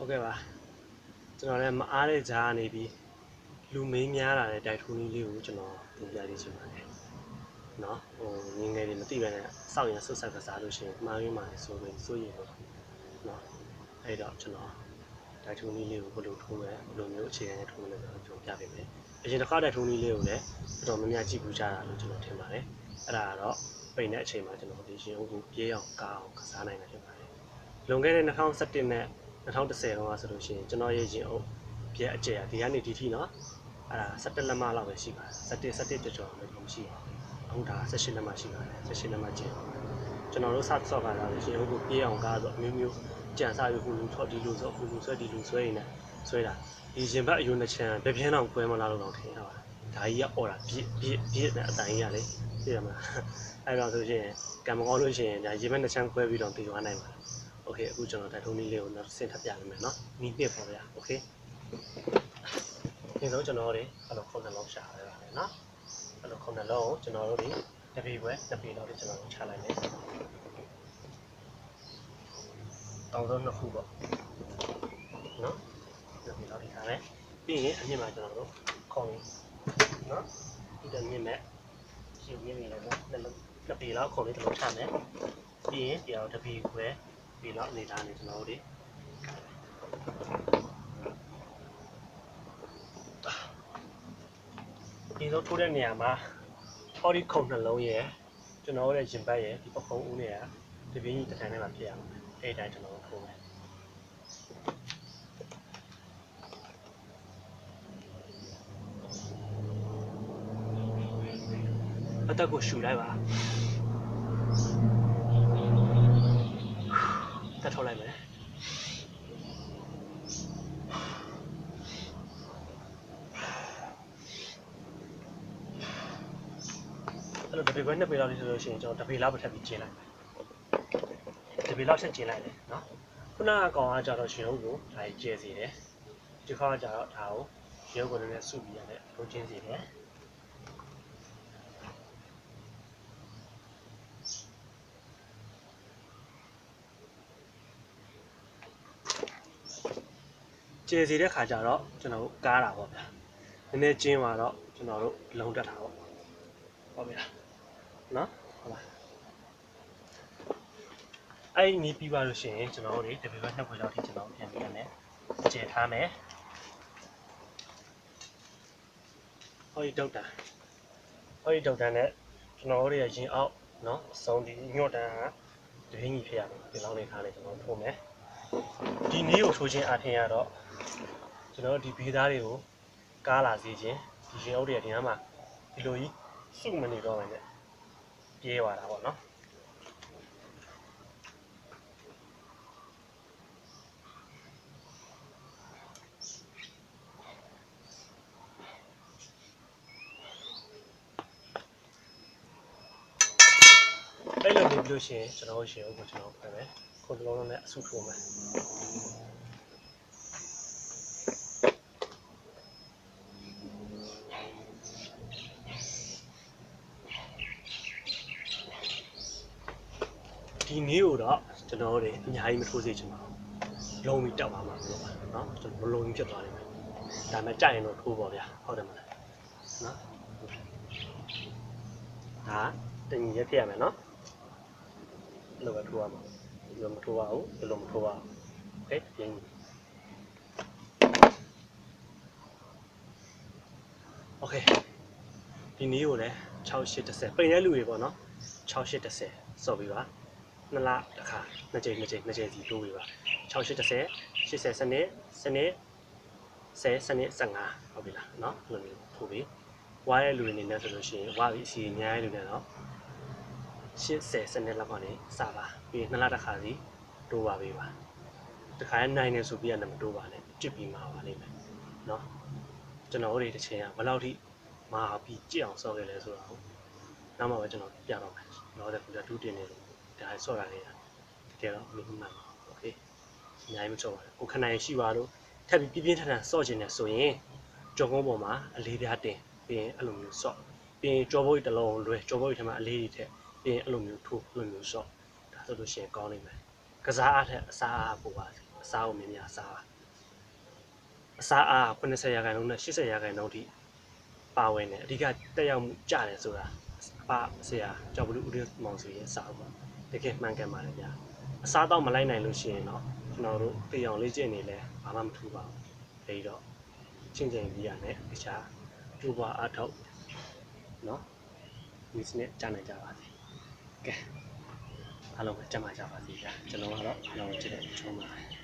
ဟုတ်ကဲ့ပါကျွန်တော်လည်းမအားတဲ့ဂျာကနေပြီးလူမင်းများလာတဲ့တိုက်ထိုးနည်းလေးကိုကျွန်တော်တင်ပြလေးချင်ပါတယ်เนาะဟိုငင်းငယ်တွေမသိပဲနဲ့စောက်ရင်ဆွတ်ဆက်ကစားလို့ရှိရင်မှားရင်းမှာဆိုရင်စိုးရင်ပေါ့เนาะအဲ့တော့ကျွန်တော်တိုက်ထိုးနည်းလေးကိုဘယ်လိုထိုးမလဲဘယ်လိုမျိုးအခြေခံနဲ့ထိုးမလဲဆိုတော့ကျွန်တော်ပြပေးမယ်အရင်တစ်ခါတိုက်ထိုးနည်းလေးကိုလည်းတော်တော်များများကြည့်ပူကြတာလို့ကျွန်တော်ထင်ပါတယ်အဲ့ဒါကတော့ပိန်တဲ့အချိန်မှာကျွန်တော်ဒီရှင်အုပ်ကိုပြေးအောင်ကားအောင်ကစားနိုင်မှာဖြစ်ပါတယ်လွန်ခဲ့တဲ့2017နဲ့ 2010ဟောဆိုလို့ရှိရင်ကျွန်တော်ရေးခြင်းအောင်ပြက်အကျယ်ဒီကနေဒီထိနော်အဲ့ဒါ17လက်မလောက်ပဲရှိပါတယ်17 17တကျော်လောက်တော့မရှိဘူးအခုဒါ16လက်မရှိပါတယ်16လက်မကျင်ကျွန်တော်တို့စဆော့ပါတာလေရှင်ဟုတ်ကိုပြေးအောင်ကားဆိုအမျိုးမျိုးကြံစားယူဟိုလူထော့ဒီလူဆိုဟိုလူဆွဲဒီလူဆွဲနေတယ်ဆွဲတာဒီရှင်ဘက်အယုံနှစ်ချမ်းတပြင်းအောင်ကွဲမလားလို့တော့ထင်ရပါတယ်ဒါကြီးကအော်တာပြစ်ပြစ်ပြစ်နဲ့အတိုင်းကြီးကလေသိရမလားအဲ့တော့ဆိုရှင်ကံမကောင်းလို့ရှင်ဒါရေဘက်နှစ်ချမ်းကွဲပြီးတော့ပြေးသွားနိုင်ပါတယ် โอเคအခုကျွန်တော်တိုက်ထုံးနည်းလေးကိုနောက်ဆင့်ထပ်ပြပေးမယ်เนาะနီးနှစ်ပါဗျာโอเคဒီတော့ကျွန်တော်တို့အဲ့လိုခုနှစ်လုံးရှာရပါတယ်เนาะအဲ့လိုခုနှစ်လုံးကိုကျွန်တော်တို့ဒီတပီပွဲတပီတော့ကျွန်တော်တို့ချလိုက်မယ်တောင်းဆုံးနှစ်ခုပေါ့เนาะတပီတော့ဒီထားမယ်ပြီးရင်အမြင့်မှာကျွန်တော်တို့ခုံเนาะဒီတမြင့်မဲ့ရှင်မြင့်နေတယ်เนาะနှစ်လုံးတပီလောက်ခုံလေးတစ်လုံးချမယ်ပြီးရင်ဒီအောင်တပီ ပွဲပြီးတော့အနေထားနေကျွန်တော်တို့ဒီဒီလိုထိုးတဲ့နေရာမှာဟောဒီခုံနှလုံးရဲ့ကျွန်တော်တို့ရဲ့ရင်ဘတ်ရဲ့ဒီပခုံးဦးနဲ့ကဒီပင်းကြီးတစ်ထန်ထဲမှာဖြစ်ရအောင်အဲ့ဒီတိုင်းကျွန်တော်တို့ထိုးမယ်အတက်ကိုရှူလိုက်ပါ တက်ထုတ်လိုက်မယ်အဲ့လိုတပေခွဲနှစ်ပေလောက်လေးဆိုလို့ရှိရင်ကျွန်တော်တပေလောက်ပဲထပ်ပြီးကျင်းလိုက်မယ်တပေလောက်ဆက်ကျင်းလိုက်တယ်နော်ခုနကကောင်ကကြတော့ရှင်ဟုတ်ကိုဒါကြီးကျဲစီတယ်ဒီခါကကြတော့ဒါကိုရုပ်ကိုလည်းစုပြီးရတယ်လုံးချင်းစီတယ် ကျဲစီတဲ့ခါကျတော့ကျွန်တော်တို့ကားတာပေါ့ဗျာနည်းနည်းကျင်းသွားတော့ကျွန်တော်တို့လုံးတက်တာပေါ့ဟုတ်ပြီလားနော်ဟုတ်ပါအဲ့ဒီနီးပြီးပါလို့ရှိရင်ကျွန်တော်တို့ဒီတပီဘက်နှစ်ခွေလောက်ထိကျွန်တော်ပြန်ပြရမယ်ကျဲထားမယ်ဟောဒီဒေါက်တာဟောဒီဒေါက်တာနဲ့ကျွန်တော်တို့ရဲ့ရင်အောက်နော်အဆုံးဒီညော့တန်းကတပင်းကြီးဖြစ်ရမယ်ဒီလောက်လေးထားနေကျွန်တော်ထိုးမယ် ဒီနည်းကိုထိုးခြင်းအထင်ရတော့ကျွန်တော်တို့ဒီဘေးသားတွေကိုကားလာစေခြင်းဒီရင်အုပ်တွေဒီနားမှာဒီလိုကြီးစုမနေတော့မယ်နဲ့ပြေးသွားတာပေါ့နော်အဲ့လိုနေပြီးလို့ရှိရင်ကျွန်တော်ရှင်အုပ်ကိုကျွန်တော်ဖွဲ့မယ် ခုတစ်လုံးလုံးနဲ့အဆုထိုးမယ်ဒီနေ့ကိုတော့ကျွန်တော်တို့အများကြီးမထိုးစေချင်ပါဘူးလုံးပြီးတက်သွားမှာမလို့ပါเนาะကျွန်တော်မလုံးဖြစ်သွားလိမ့်မယ်ဒါပေမဲ့ကြိုက်ရင်တော့ထိုးပါဗျာဟုတ်တယ်မလားเนาะဒါတင်ကြီးရဖြစ်ရမယ်เนาะ အဲ့လိုပဲထိုးရမှာ ဒီလိုမထိုးပါဘူးဒီလိုမထိုးပါဘူးโอเคပြင်းโอเคဒီနည်းကိုလည်း6810ပိန်တဲ့လူတွေပေါ့နော်6810စော်ပြီးပါနှစ်လတစ်ခါနှစ်ကြိမ်နှစ်ကြိမ်နှစ်ကြိမ်စီတိုးပြီးပါ6810 80စနစ်စနစ်10စနစ်15ဟုတ်ပြီလားเนาะအဲ့လိုမျိုးထိုးပြီးဝါးရဲ့လူတွေအနေနဲ့ဆိုလို့ရှိရင်ဝါးပြီးအစီအများရဲ့လူတွေနော် 80စနစ်လောက်ကနေစပါပြီးနှစ်လတစ်ခါစီတိုးပါပေးပါတခါနိုင်နေဆိုပြီးရတယ်မတိုးပါနဲ့ကြစ်ပြီးမှာပါလိမ့်မယ်เนาะကျွန်တော်တို့တွေတစ်ချိန်ကဘယ်လောက်ထိမာပြီးကြည့်အောင်ဆော့ခဲ့လဲဆိုတော့နောက်မှပဲကျွန်တော်ပြတော့မယ်တော့တဲ့ကွန်ပျူတာတူးတင်နေလို့ဒါဆော့ရနေတာတကယ်တော့မင်းမှန်ပါโอเคအများကြီးမချော့ပါနဲ့ကိုခဏရရှိပါလို့ထပ်ပြီးပြင်းပြင်းထန်ထန်ဆော့ခြင်းနဲ့ဆိုရင်ကြော်ကုန်းပေါ်မှာအလေးပြားတင်ပြီးရင်အဲ့လိုမျိုးဆော့ပြီးရင်ကြော်ဘုတ်တစ်လုံးလွယ်ကြော်ဘုတ်ထဲမှာအလေးတွေထက် ပြီးရင်အဲ့လိုမျိုးထိုးအဲ့လိုမျိုးဆော့ဒါဆိုလို့ရှိရင်ကောင်းနိုင်မယ်ကစားအားထက်အစားအားပိုပါအစားကိုမြင်များစားပါအစားအား80ရာခိုင်နှုန်းနဲ့80ရာခိုင်နှုန်းထိပါဝင်တယ်အဓိကတက်ရောက်မှုကြတယ်ဆိုတာအပဆရာကျော်ဘလူဦးရမောင်စီရဲ့စာအုပ်ပါတကယ်မှန်ကန်ပါတယ်ဗျာအစားတော့မလိုက်နိုင်လို့ရှိရင်တော့ကျွန်တော်တို့တေအောင်လေးကျင့်နေလဲဘာမှမထူပါဘူးအဲဒီတော့ချင်းချင်းကြီးရတယ်တခြားကျိုးပွားအားထုတ်နော်ဒီစနစ်ကြားနိုင်ကြပါစေ ကဲအားလုံးပဲကြမ်းပါကြပါစေဗျာကျွန်တော်ကတော့အားလုံးချစ်တဲ့ချုံးပါတယ်